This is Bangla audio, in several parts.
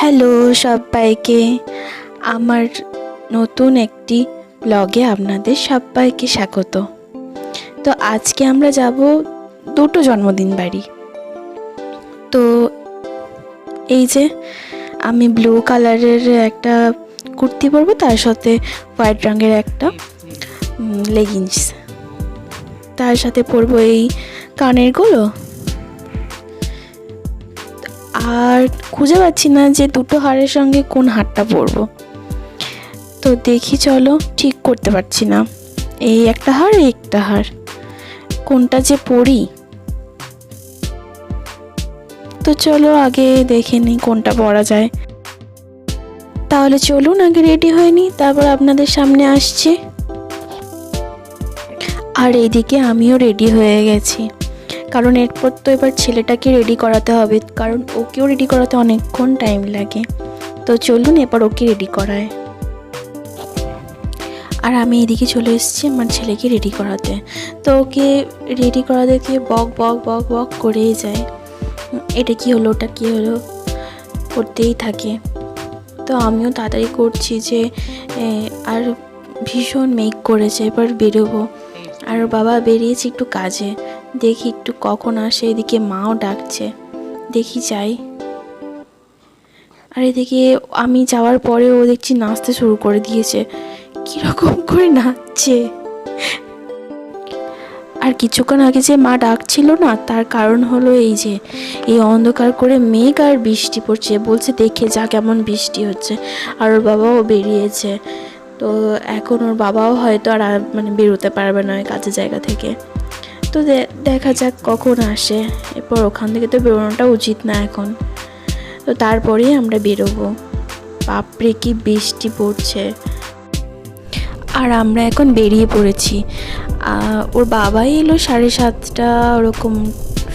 হ্যালো সবাইকে। আমার নতুন একটি ব্লগে আপনাদের সবাইকে স্বাগত। তো আজকে আমরা যাব দুটো জন্মদিন বাড়ি। তো এই যে আমি ব্লু কালারের একটা কুর্তি পরবো, তার সাথে হোয়াইট রঙের একটা লেগিংস তার সাথে পরবো এই কানেরগুলো আর খুঁজে পাচ্ছি না যে দুটো হারের সঙ্গে কোন হারটা পরবো। তো দেখি চলো, ঠিক করতে পারছি না। এই একটা হার এই একটা হার কোনটা যে পরি? তো চলো আগে দেখে নিই কোনটা পরা যায়। তাহলে চলুন, আগে রেডি হয়ে নিই, তারপর আপনাদের সামনে আসছি। আর এইদিকে আমিও রেডি হয়ে গেছি। কারণ এরপর তো এবার ছেলেটাকে রেডি করাতে হবে, কারণ ওকেও রেডি করাতে অনেকক্ষণ টাইম লাগে। তো চলুন এবার ওকে রেডি করায়। আর আমি এদিকে চলে এসেছি আমার ছেলেকে রেডি করাতে। তো ওকে রেডি করা দেখে বক বক বক বক করেই যায়। এটা কি হলো, ওটা কি হলো? করতেই থাকে। তো আমিও তাড়াতাড়ি করছি যে আর ভীষণ মেক করেছে, এবার বেরোবো। আর বাবা বেরিয়েছে একটু কাজে। দেখি একটু কখন আসে, এদিকে মাও ডাকছে। দেখি যাই। আর এদিকে আমি যাওয়ার পরে ও দেখছি নাচতে শুরু করে দিয়েছে। কীরকম করে নাচছে। আর কিছুক্ষণ আগে যে মা ডাকছিল না, তার কারণ হলো এই যে, এই অন্ধকার করে মেঘ আর বৃষ্টি পড়ছে। বলছে, দেখে যা কেমন বৃষ্টি হচ্ছে। আর ওর বাবাও বেরিয়েছে। তো এখন ওর বাবাও হয়তো আর মানে বেরোতে পারবে না ওই কাজের জায়গা থেকে। তো দেখা যাক কখন আসে। এরপর ওখান থেকে তো বেরোনোটা উচিত না এখন। তো তারপরেই আমরা বেরোবো। বাপরে, কি বৃষ্টি পড়ছে। আর আমরা এখন বেরিয়ে পড়েছি। ওর বাবাই এলো সাড়ে সাতটা ওরকম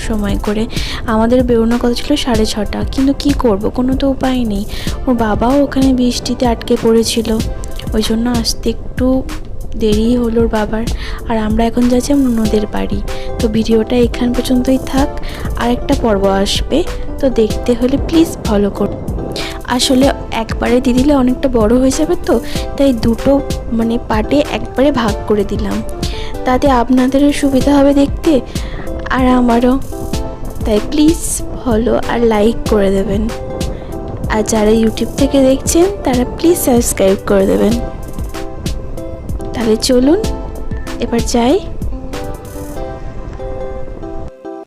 সময় করে। আমাদের বেরোনোর কথা ছিল সাড়ে ছটা। কিন্তু কি করব? কোনো তো উপায় নেই। ওর বাবাও ওখানে বৃষ্টিতে আটকে পড়েছিল। ওই জন্য আসতে একটু দেরি হলো বাবার। আর আমরা এখন যাচ্ছি নদের বাড়ি। তো ভিডিওটা এখান পর্যন্তই থাক। আর একটা পর্ব আসবে, তো দেখতে হলে প্লিজ ফলো করুন আসলে একবারে দিয়ে দিলে অনেকটা বড় হয়ে যাবে তো, তাই দুটো মানে পার্টে একবারে ভাগ করে দিলাম। তাতে আপনাদেরও সুবিধা হবে দেখতে, আর আমারও। তাই প্লিজ ফলো আর লাইক করে দেবেন। আর যারা ইউটিউব থেকে দেখছেন তারা প্লিজ সাবস্ক্রাইব করে দেবেন। তাহলে চলুন এবার যাই